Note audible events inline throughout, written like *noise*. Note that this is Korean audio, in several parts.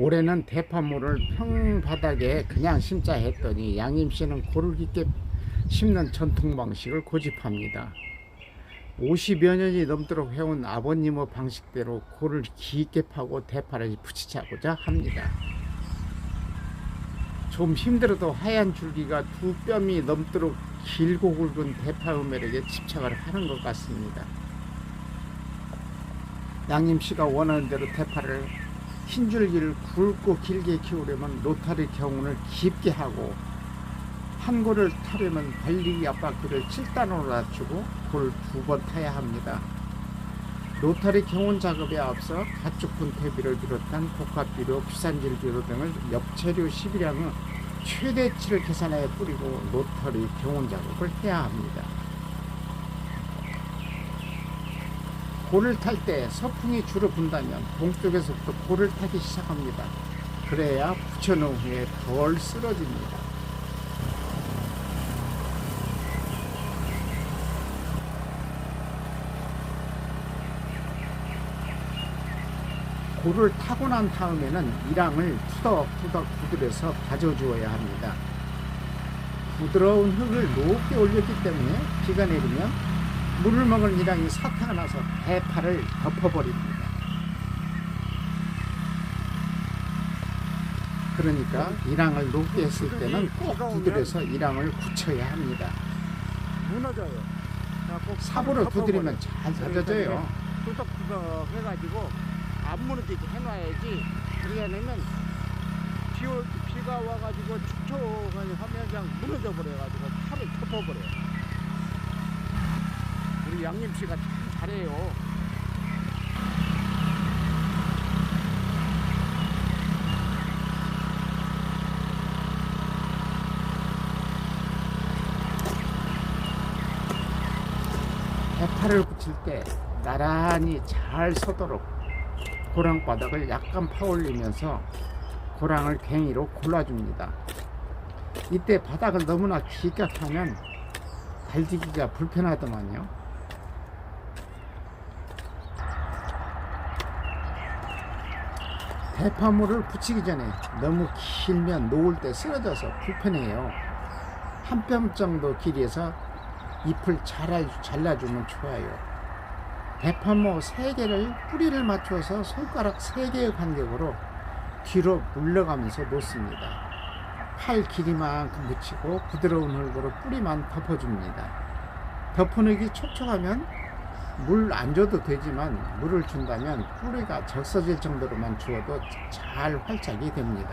올해는 대파물을 평바닥에 그냥 심자 했더니 양임씨는 고를 깊게 심는 전통 방식을 고집합니다. 50여 년이 넘도록 해온 아버님의 방식대로 고를 깊게 파고 대파를 붙이자고자 합니다. 좀 힘들어도 하얀 줄기가 두 뼘이 넘도록 길고 굵은 대파 우멜에게 집착을 하는 것 같습니다. 양님 씨가 원하는 대로 대파를 흰 줄기를 굵고 길게 키우려면 로타리 경운을 깊게 하고 한 골을 타려면 발리기 앞바퀴를 7단으로 낮추고 골을 두번 타야 합니다. 로타리 경운 작업에 앞서 가축 분태비를 비롯한 복합비료, 규산질 비료 등을 엽채류 10일량의 최대치를 계산하여 뿌리고 로타리 경운 작업을 해야 합니다. 골을 탈때 서풍이 주로 분다면 동쪽에서부터 골을 타기 시작합니다. 그래야 붙여놓은 후에 덜 쓰러집니다. 골을 타고 난 다음에는 이랑을 투덕투덕 두드려서 가져주어야 합니다. 부드러운 흙을 높게 올렸기 때문에 비가 내리면 물을 먹은 이랑이 사타가 나서 대파를 덮어버립니다. 그러니까 이랑을 높게 했을 때는 꼭 두드려서 이랑을 굳혀야 합니다. 무너져요. 삽으로. 두드리면 잘 다져져요. 뚜덕뚜덕 해가지고 안 무너지게 해놔야지 비, 올- 비가 와가지고 축초하면 그냥 무너져 버려가지고 팔을 덮어버려요. 양님 씨가 참 잘해요. 대파를 붙일 때 나란히 잘 서도록 고랑 바닥을 약간 파올리면서 고랑을 괭이로 골라줍니다. 이때 바닥을 너무나 깊게 파면 달지기가 불편하더만요. 대파물을 붙이기 전에 너무 길면 놓을 때 쓰러져서 불편해요. 한 뼘 정도 길이에서 잎을 잘라, 잘라주면 좋아요. 대파모 3개를 뿌리를 맞춰서 손가락 3개의 간격으로 뒤로 물러가면서 놓습니다. 팔 길이만큼 묻히고 부드러운 흙으로 뿌리만 덮어줍니다. 흙이 촉촉하면 물 안 줘도 되지만 물을 준다면 뿌리가 적셔질 정도로만 주어도 잘 활착이 됩니다.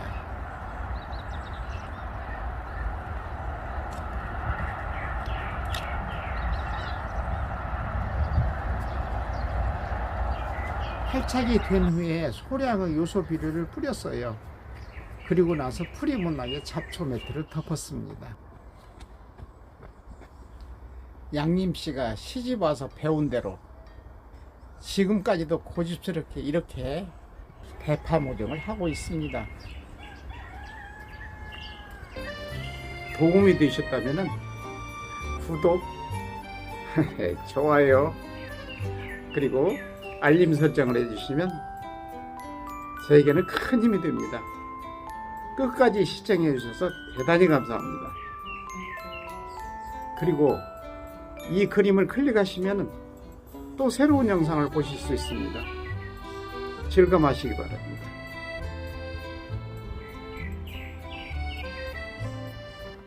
활착이 된 후에 소량의 요소 비료를 뿌렸어요. 그리고 나서 풀이 못 나게 잡초 매트를 덮었습니다. 양님 씨가 시집 와서 배운 대로 지금까지도 고집스럽게 이렇게 대파 모종을 하고 있습니다. 도움이 되셨다면 구독, *laughs* 좋아요, 그리고 알림 설정을 해주시면 저에게는 큰 힘이 됩니다. 끝까지 시청해 주셔서 대단히 감사합니다. 그리고 이 그림을 클릭하시면 또 새로운 영상을 보실 수 있습니다. 즐감하시기 바랍니다.